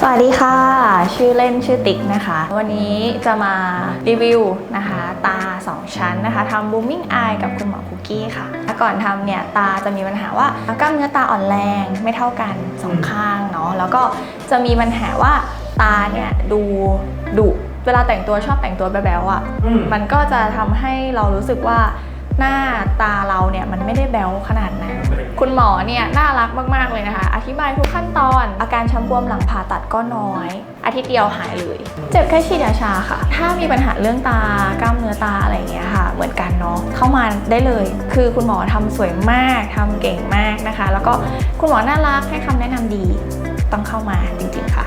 สวัสดีค่ะ ชื่อเล่นชื่อติ๊กนะคะ วันนี้จะมารีวิวนะคะ ตา 2 ชั้นนะคะทำ booming eye กับคุณหมอคุกกี้ค่ะก่อนทำเนี่ยตาจะมีปัญหาว่ากล้ามเนื้อตาอ่อนแรงไม่เท่ากันสองข้างเนาะแล้วก็จะมีปัญหาว่าตาเนี่ยดูดุเวลาแต่งตัวชอบแต่งตัวแบ๊วๆอะ่ะอืมมันก็จะทำให้เรารู้สึกว่า หน้าตาเราเนี่ยมันไม่ได้แบ๊วขนาดนั้น คุณหมอเนี่ยน่ารักมากๆเลยนะคะ อธิบายทุกขั้นตอน อาการช้ำบวมหลังผ่าตัดก็น้อย อาทิตย์เดียวหายเลย เจ็บแค่ฉีดยาชาค่ะ ถ้ามีปัญหาเรื่องตากล้ามเนื้อตาอะไรอย่างเงี้ยค่ะ เหมือนกันเนาะเข้ามาได้เลย คือคุณหมอทำสวยมากทำเก่งมากนะคะ แล้วก็คุณหมอน่ารักให้คำแนะนำดีต้องเข้ามาจริงๆค่ะ